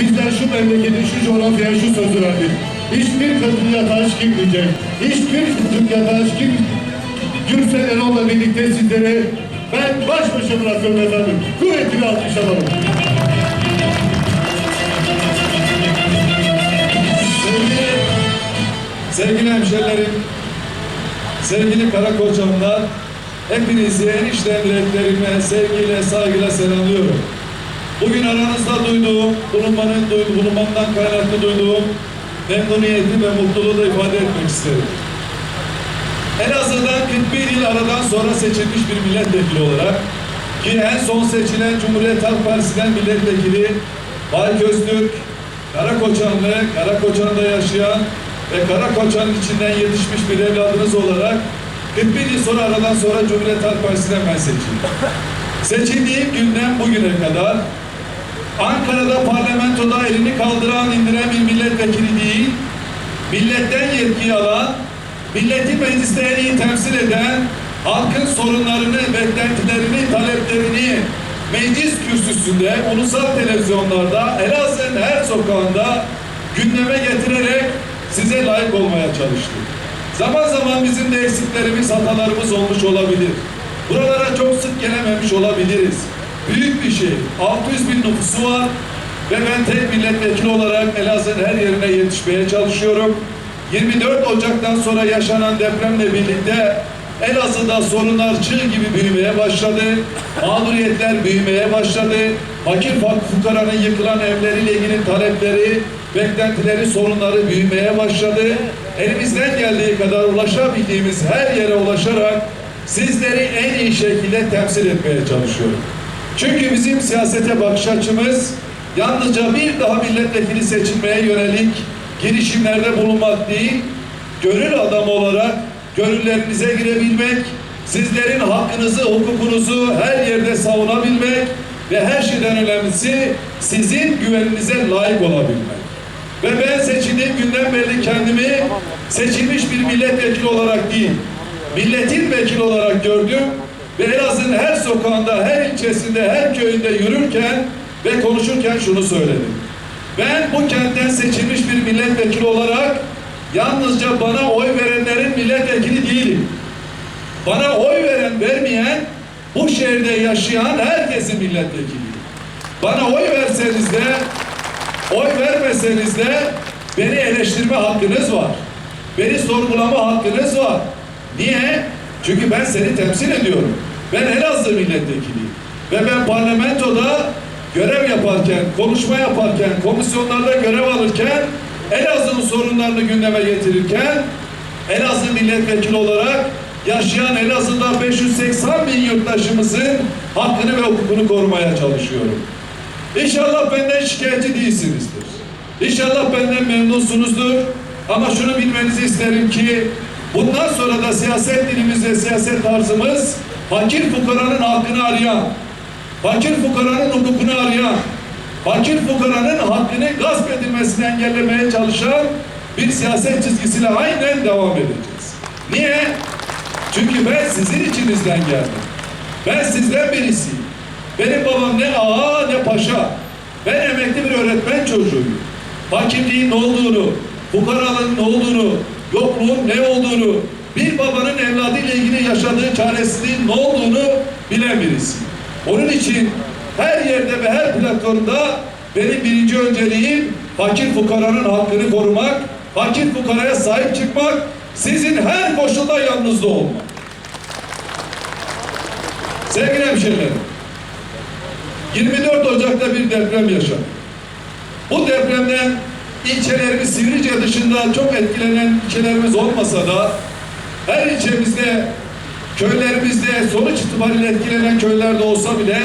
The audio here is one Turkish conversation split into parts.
Bizler şu memleketin, şu coğrafyaya şu sözü verdik. Hiçbir kadın yatağa girmeyecek. Hiçbir çocuk yatağa girmeyecek. Gürsel Erol'la birlikte sizlere ben baş başa bırakıyorum efendim. Kuvvetli alkış alalım. Sevgili, sevgili hemşerilerim, sevgili Karakoçanlar, hepinizi enişten sevgiyle, saygıyla selamlıyorum. Bugün aranızda duyduğum, bulunmanın duyduğum, bulunmandan kaynaklı duyduğum memnuniyeti ve mutluluğu da ifade etmek isterim. Elazığ'dan 41 yıl aradan sonra seçilmiş bir milletvekili olarak ki en son seçilen Cumhuriyet Halk Partisi'nden milletvekili Bay Köztürk, Karakoçanlı, Karakoçan'da yaşayan ve Karakoçan'ın içinden yetişmiş bir evladınız olarak 41 yıl sonra aradan sonra Cumhuriyet Halk Partisi'nden ben seçildim. Seçildiğim günden bugüne kadar Ankara'da parlamentoda elini kaldıran indiren bir milletvekili değil, milletten yetki alan, milleti mecliste en iyi temsil eden, halkın sorunlarını, beklentilerini, taleplerini meclis kürsüsünde, ulusal televizyonlarda, Elazığ'ın her sokağında gündeme getirerek size layık olmaya çalıştık. Zaman zaman bizim de eksiklerimiz, hatalarımız olmuş olabilir. Buralara çok sık gelememiş olabiliriz. Büyük bir şey. 600 bin nüfusu var ve ben tek milletvekili olarak Elazığ'ın her yerine yetişmeye çalışıyorum. 24 Ocak'tan sonra yaşanan depremle birlikte Elazığ'da sorunlar çığ gibi büyümeye başladı. Mağduriyetler büyümeye başladı. Fakir fak- fukaranın yıkılan evleriyle ilgili talepleri, beklentileri, sorunları büyümeye başladı. Elimizden geldiği kadar ulaşabildiğimiz her yere ulaşarak sizleri en iyi şekilde temsil etmeye çalışıyorum. Çünkü bizim siyasete bakış açımız yalnızca bir daha milletvekili seçilmeye yönelik girişimlerde bulunmak değil, gönül adamı olarak gönüllerinize girebilmek, sizlerin hakkınızı, hukukunuzu her yerde savunabilmek ve her şeyden önemlisi sizin güveninize layık olabilmek. Ve ben seçildiğim günden beri kendimi seçilmiş bir milletvekili olarak değil, milletin vekili olarak gördüm ve Elazığ'ın her sokağında, her ilçesinde, her köyünde yürürken ve konuşurken şunu söyledim. Ben bu kentten seçilmiş bir milletvekili olarak yalnızca bana oy verenlerin milletvekili değilim. Bana oy veren, vermeyen, bu şehirde yaşayan herkesin milletvekiliyim. Bana oy verseniz de, oy vermeseniz de beni eleştirme hakkınız var. Beni sorgulama hakkınız var. Niye? Çünkü ben seni temsil ediyorum. Ben Elazığ milletvekiliyim. Ve ben parlamentoda görev yaparken, konuşma yaparken, komisyonlarda görev alırken, Elazığ'ın sorunlarını gündeme getirirken, Elazığ milletvekili olarak yaşayan Elazığ'da 580 bin yurttaşımızın hakkını ve hukukunu korumaya çalışıyorum. İnşallah benden şikayetçi değilsinizdir. İnşallah benden memnunsunuzdur. Ama şunu bilmenizi isterim ki bundan sonra da siyaset dilimizde siyaset tarzımız fakir fukaranın hakkını arayan, fakir fukaranın hukukunu arayan, fakir fukaranın hakkını gasp edilmesini engellemeye çalışan bir siyaset çizgisiyle aynen devam edeceğiz. Niye? Çünkü ben sizin içinizden geldim. Ben sizden birisiyim. Benim babam ne ağa ne paşa. Ben emekli bir öğretmen çocuğuyum. Fakirliğin ne olduğunu, fukaralığın ne olduğunu, yokluğun ne olduğunu, bir babanın evladıyla ilgili yaşadığı çaresizliğin ne olduğunu bilen birisiyim. Onun için her yerde ve her platformda benim birinci önceliğim fakir fukaranın hakkını korumak, fakir fukaraya sahip çıkmak, sizin her koşulda yanınızda olmak. Sevgili hemşehrilerim, 24 Ocak'ta bir deprem yaşadık. Bu depremden ilçelerimiz Sivrice dışında çok etkilenen ilçelerimiz olmasa da her ilçemizde, köylerimizde sonuç itibariyle etkilenen köylerde olsa bile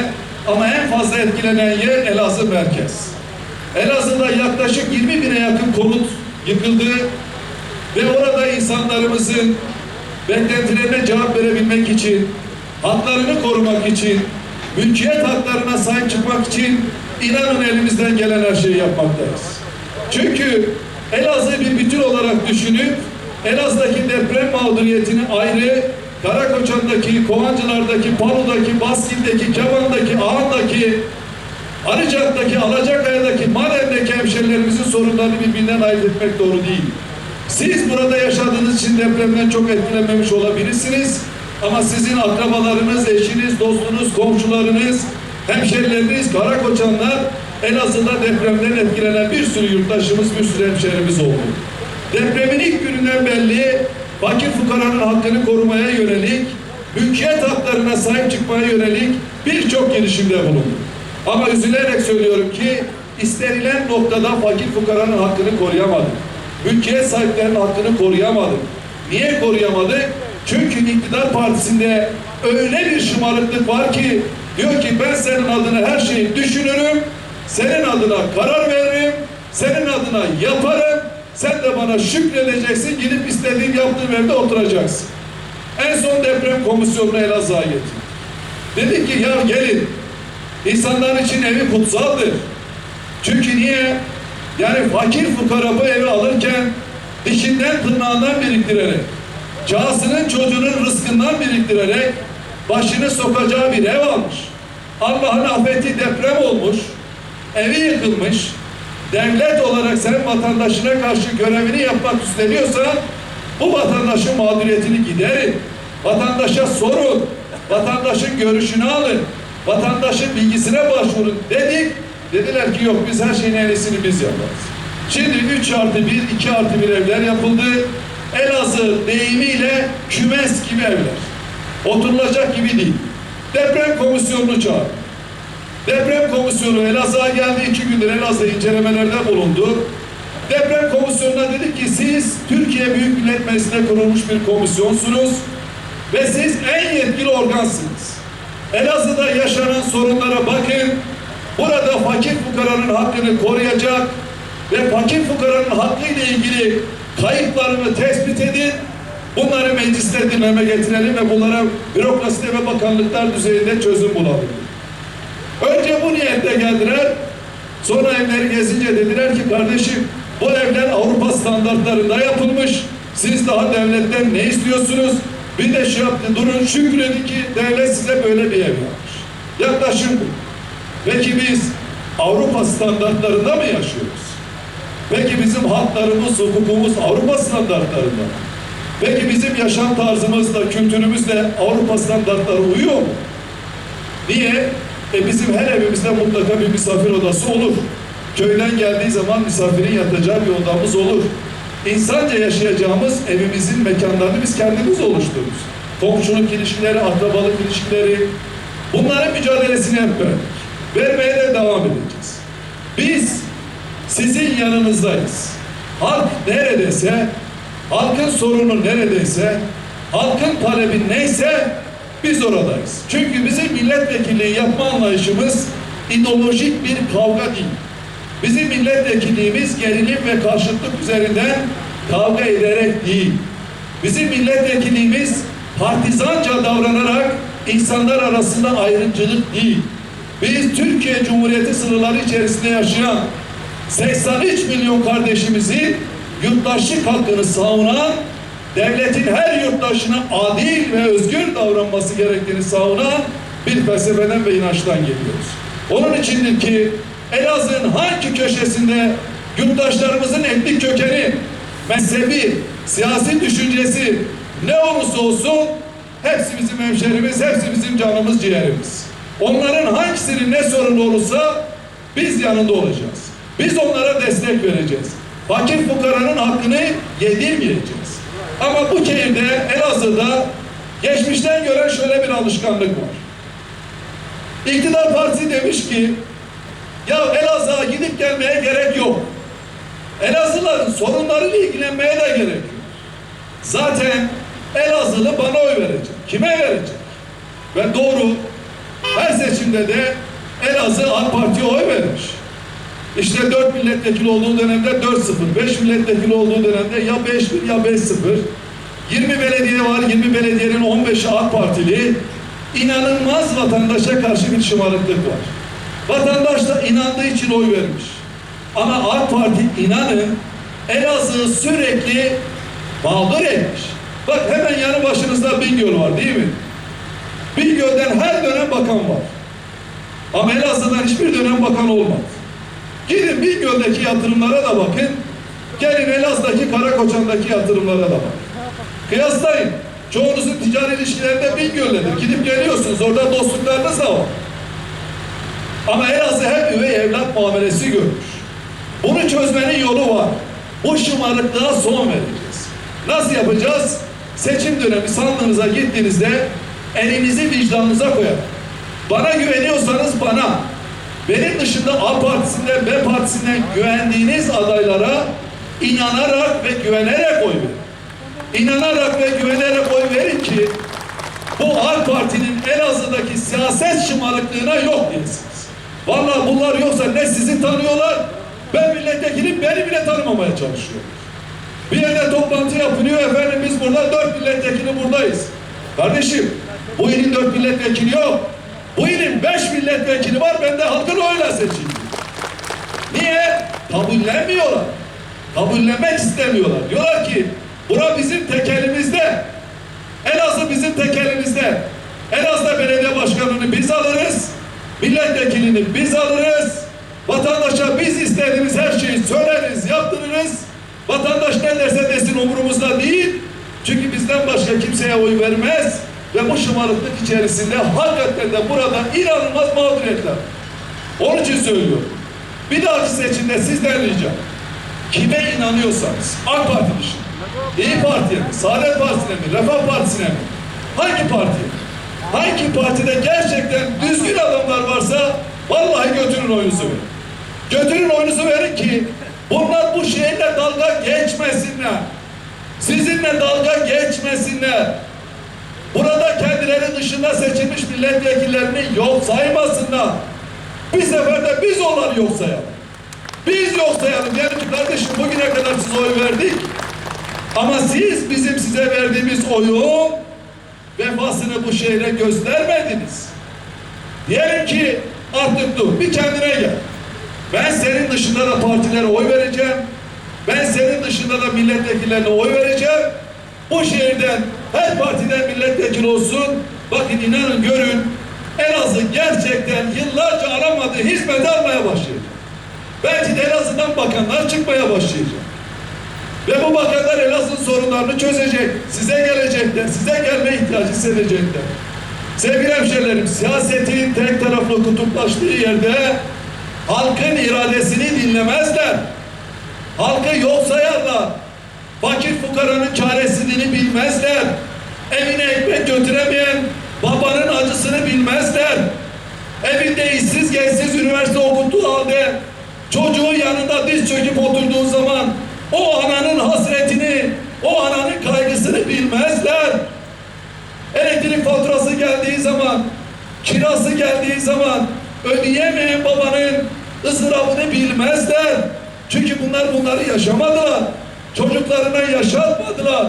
ama en fazla etkilenen yer Elazığ merkez. Elazığ'da yaklaşık 20 bine yakın konut yıkıldı ve orada insanlarımızın beklentilerine cevap verebilmek için, haklarını korumak için, mülkiyet haklarına sahip çıkmak için inanın elimizden gelen her şeyi yapmaktayız. Çünkü Elazığ bir bütün olarak düşünüp Elazığ'daki deprem mağduriyetini ayrı, Karakoçan'daki, Kovancılar'daki, Palu'daki, Baskil'deki, Kevan'daki, Ağan'daki, Arıcak'taki, Alacakaya'daki, Maden'deki sorunlarını birbirinden ayırt etmek doğru değil. Siz burada yaşadığınız için depremden çok etkilenmemiş olabilirsiniz. Ama sizin akrabalarınız, eşiniz, dostunuz, komşularınız, hemşerileriniz, Karakoçanlar Elazığ'da depremden etkilenen bir sürü yurttaşımız, bir sürü hemşerimiz oldu. Depremin ilk gününden belli fakir fukaranın hakkını korumaya yönelik, mülkiyet haklarına sahip çıkmaya yönelik birçok girişimde bulundu. Ama üzülerek söylüyorum ki istenilen noktada fakir fukaranın hakkını koruyamadık. Mülkiyet sahiplerinin hakkını koruyamadık. Niye koruyamadık? Çünkü iktidar partisinde öyle bir şımarıklık var ki diyor ki ben senin adına her şeyi düşünürüm, senin adına karar veririm, senin adına yaparım, sen de bana şükredeceksin, gidip istediğin yaptığın evde oturacaksın. En son deprem komisyonunu Elazığ'a getirdi. Dedik ki ya gelin, insanlar için evi kutsaldır. Çünkü niye? Yani fakir fukara bu evi alırken dişinden tırnağından biriktirerek, casının çocuğunun rızkından biriktirerek başını sokacağı bir ev almış. Allah'ın afeti deprem olmuş, evi yıkılmış. Devlet olarak sen vatandaşına karşı görevini yapmak üstleniyorsan bu vatandaşın mağduriyetini giderin. Vatandaşa sorun. Vatandaşın görüşünü alın. Vatandaşın bilgisine başvurun dedik. Dediler ki yok biz her şeyin en biz yaparız. Şimdi 3 artı 1, 2 artı 1 evler yapıldı. Elazığ deyimiyle kümes gibi evler. Oturulacak gibi değil. Deprem komisyonunu çağır. Deprem komisyonu Elazığ'a geldi. iki gündür Elazığ incelemelerde bulundu. Deprem komisyonuna dedik ki siz Türkiye Büyük Millet Meclisi'ne kurulmuş bir komisyonsunuz ve siz en yetkili organsınız. Elazığ'da yaşanan sorunlara bakın. Burada fakir fukaranın hakkını koruyacak ve fakir fukaranın hakkıyla ilgili kayıplarını tespit edin. Bunları mecliste dinleme getirelim ve bunlara bürokraside ve bakanlıklar düzeyinde çözüm bulalım. Önce bu niyetle geldiler. Sonra evleri gezince dediler ki kardeşim bu evler Avrupa standartlarında yapılmış. Siz daha devletten ne istiyorsunuz? Bir de şey yaptı durun şükredin ki devlet size böyle bir ev yapmış. Yaklaşım bu. Peki biz Avrupa standartlarında mı yaşıyoruz? Peki bizim haklarımız, hukukumuz Avrupa standartlarında mı? Peki bizim yaşam tarzımızla, kültürümüzle Avrupa standartları uyuyor mu? Niye? E bizim her evimizde mutlaka bir misafir odası olur. Köyden geldiği zaman misafirin yatacağı bir odamız olur. İnsanca yaşayacağımız evimizin mekanlarını biz kendimiz oluştururuz. Komşuluk ilişkileri, akrabalık ilişkileri, bunların mücadelesini hep verdik. Vermeye de devam edeceğiz. Biz sizin yanınızdayız. Halk neredeyse, halkın sorunu neredeyse, halkın talebi neyse biz oradayız. Çünkü bizim milletvekilliği yapma anlayışımız ideolojik bir kavga değil. Bizim milletvekilliğimiz gerilim ve karşıtlık üzerinden kavga ederek değil. Bizim milletvekilliğimiz partizanca davranarak insanlar arasında ayrımcılık değil. Biz Türkiye Cumhuriyeti sınırları içerisinde yaşayan 83 milyon kardeşimizin yurttaşlık hakkını savunan, devletin her yurttaşına adil ve özgür davranması gerektiğini savunan bir felsefeden ve inançtan geliyoruz. Onun içindir ki Elazığ'ın hangi köşesinde yurttaşlarımızın etnik kökeni, mezhebi, siyasi düşüncesi ne olursa olsun hepsi bizim hemşerimiz, hepsi bizim canımız, ciğerimiz. Onların hangisinin ne sorunu olursa biz yanında olacağız. Biz onlara destek vereceğiz. Fakir fukaranın hakkını yedirmeyeceğiz. Ama bu şehirde Elazığ'da geçmişten gören şöyle bir alışkanlık var. İktidar partisi demiş ki ya Elazığ'a gidip gelmeye gerek yok. Elazığların sorunlarıyla ilgilenmeye de gerek yok. Zaten Elazığlı bana oy verecek. Kime verecek? Ve doğru her seçimde de Elazığ AK Parti'ye oy vermiş. İşte 4 milletvekili olduğu dönemde 4-0, 5 milletvekili olduğu dönemde ya 5-1 ya 5-0. 20 belediye var, 20 belediyenin 15'i AK Partili. İnanılmaz vatandaşa karşı bir şımarıklık var. Vatandaş da inandığı için oy vermiş. Ama AK Parti inanın Elazığ sürekli mağdur etmiş. Bak hemen yanı başınızda Bingöl var değil mi? Bingöl'den her dönem bakan var. Ama Elazığ'dan hiçbir dönem bakan olmadı. Gidin Bingöl'deki yatırımlara da bakın. Gelin Elazığ'daki Karakoçan'daki yatırımlara da bakın. Kıyaslayın. Çoğunuzun ticari ilişkilerinde Bingöl'dedir. Gidip geliyorsunuz. Orada dostluklarınız da var. Ama Elazığ hep üvey evlat muamelesi görmüş. Bunu çözmenin yolu var. Bu şımarıklığa son vereceğiz. Nasıl yapacağız? Seçim dönemi sandığınıza gittiğinizde elinizi vicdanınıza koyun. Bana güveniyorsanız bana, benim dışında A partisinden, B partisinden güvendiğiniz adaylara inanarak ve güvenerek oy verin. İnanarak ve güvenerek oy verin ki bu AK Parti'nin Elazığ'daki siyaset şımarıklığına yok diyesiniz. Vallahi bunlar yoksa ne sizi tanıyorlar, ben milletvekilim beni bile tanımamaya çalışıyor. Bir yerde toplantı yapılıyor efendim biz burada dört milletvekili buradayız. Kardeşim bu ilin dört milletvekili yok. Bu ilin beş milletvekili var ben de halkın oyla seçildim. Niye? Kabullenmiyorlar. Kabullenmek istemiyorlar. Diyorlar ki bura bizim tekelimizde. Elazığ bizim tekelimizde. Elazığ belediye başkanını biz alırız. Milletvekilini biz alırız. Vatandaşa biz istediğimiz her şeyi söyleriz, yaptırırız. Vatandaş ne derse desin umurumuzda değil. Çünkü bizden başka kimseye oy vermez. Ve bu şımarıklık içerisinde hakikaten de burada inanılmaz mağduriyetler. Onun için söylüyorum. Bir dahaki seçimde sizden ricam. Kime inanıyorsanız, AK Parti dışında, İyi Parti'ye mi, Saadet Partisi'ne mi, Refah Partisi'ne mi, hangi partiye? Hangi partide gerçekten düzgün adamlar varsa vallahi götürün oyunuzu verin. Götürün oyunuzu verin ki bunlar bu şehirle dalga geçmesinler. Sizinle dalga geçmesinler. Burada kendileri dışında seçilmiş milletvekillerini yok saymasınlar. Bir seferde biz onları yok sayalım. Biz yok sayalım. Diyelim ki kardeşim bugüne kadar size oy verdik. Ama siz bizim size verdiğimiz oyun vefasını bu şehre göstermediniz. Diyelim ki artık dur bir kendine gel. Ben senin dışında da partilere oy vereceğim. Ben senin dışında da milletvekillerine oy vereceğim. Bu şehirden her partiden milletvekili olsun. Bakın inanın görün Elazığ gerçekten yıllarca alamadığı hizmeti almaya başlayacak. Belki de Elazığ'dan bakanlar çıkmaya başlayacak. Ve bu bakanlar Elazığ sorunlarını çözecek. Size gelecekler. Size gelme ihtiyacı hissedecekler. Sevgili hemşehrilerim, siyasetin tek taraflı kutuplaştığı yerde halkın iradesini dinlemezler. Halkı yok sayarlar. Fakir fukaranın çaresizliğini bilmezler. Evine ekmek götüremeyen babanın acısını bilmezler. Evinde işsiz gençsiz üniversite okuttuğu halde çocuğun yanında diz çöküp oturduğu zaman o ananın hasretini, o ananın kaygısını bilmezler. Elektrik faturası geldiği zaman, kirası geldiği zaman ödeyemeyen babanın ızdırabını bilmezler. Çünkü bunlar bunları yaşamadılar. Çocuklarına yaşatmadılar.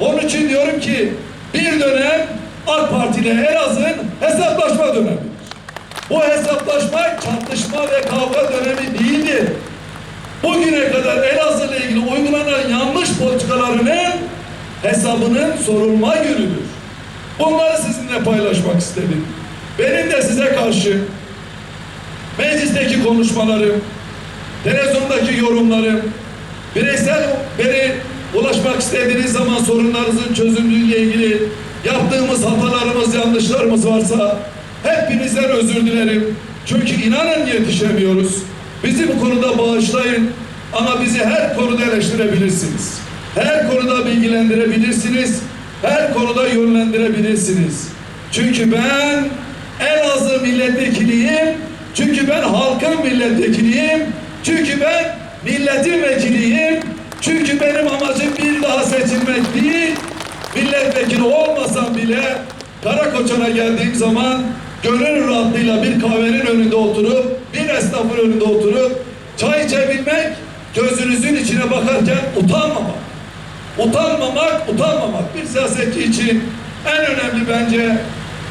Onun için diyorum ki bir dönem AK Parti ile Elazığ'ın hesaplaşma dönemi. Bu hesaplaşma çatışma ve kavga dönemi değildir. Bugüne kadar Elazığ ile ilgili uygulanan yanlış politikalarının hesabının sorulma günüdür. Bunları sizinle paylaşmak istedim. Benim de size karşı meclisteki konuşmalarım, televizyondaki yorumlarım, bireysel beni ulaşmak istediğiniz zaman sorunlarınızın çözümlüğüyle ilgili yaptığımız hatalarımız, yanlışlarımız varsa hepinizden özür dilerim. Çünkü inanın yetişemiyoruz. Bizi bu konuda bağışlayın ama bizi her konuda eleştirebilirsiniz. Her konuda bilgilendirebilirsiniz. Her konuda yönlendirebilirsiniz. Çünkü ben Elazığ milletvekiliyim. Çünkü ben halkın milletvekiliyim. Çünkü ben milletin vekiliyim. Çünkü benim amacım bir daha seçilmek değil. Milletvekili olmasam bile Karakoçan'a geldiğim zaman gönül rahatlığıyla bir kahvenin önünde oturup bir esnafın önünde oturup çay içebilmek gözünüzün içine bakarken utanmamak. Utanmamak, utanmamak bir siyasetçi için en önemli bence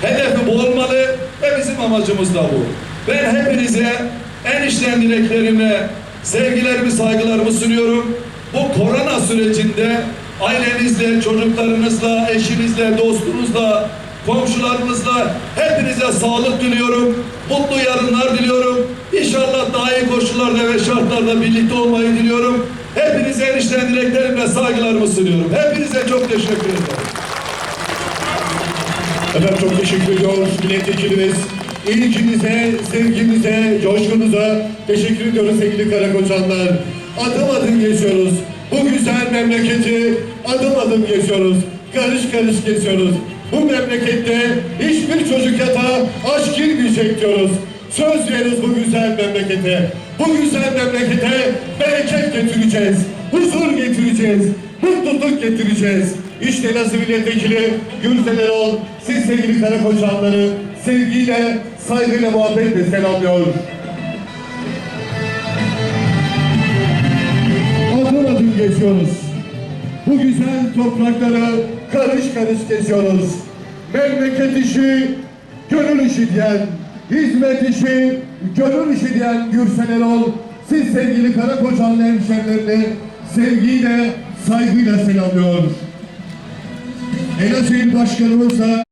hedefi bu olmalı ve bizim amacımız da bu. Ben hepinize en içten dileklerimle sevgilerimi, saygılarımı sunuyorum. Bu korona sürecinde ailenizle, çocuklarınızla, eşinizle, dostunuzla, komşularınızla hepinize sağlık diliyorum. Mutlu yarınlar diliyorum. İnşallah daha iyi koşullarda ve şartlarda birlikte olmayı diliyorum. Hepinize enişten dileklerimle saygılarımı sunuyorum. Hepinize çok teşekkür ederim. Efendim çok teşekkür ediyoruz milletvekilimiz. İlginize, sevginize, coşkunuza teşekkür ediyoruz sevgili Karakoçanlar. Adım adım geçiyoruz. Bu güzel memleketi adım adım geçiyoruz. Karış karış geçiyoruz. Bu memlekette hiçbir çocuk yatağa aşk girmeyecek diyoruz. Söz veririz bu güzel memlekete. Bu güzel memlekete bereket getireceğiz. Huzur getireceğiz. Mutluluk getireceğiz. İşte nasıl milletvekili Gürsel Erol, siz sevgili Karakoçanları sevgiyle, saygıyla, muhabbetle selamlıyor. Adım adım geçiyoruz. Bu güzel toprakları karış karış geziyoruz. Memleket işi, gönül işi diyen, hizmet işi, gönül işi diyen Gürsel Erol, siz sevgili Karakoçanlı hemşerilerini sevgiyle, saygıyla selamlıyor. Enes Başkanımız da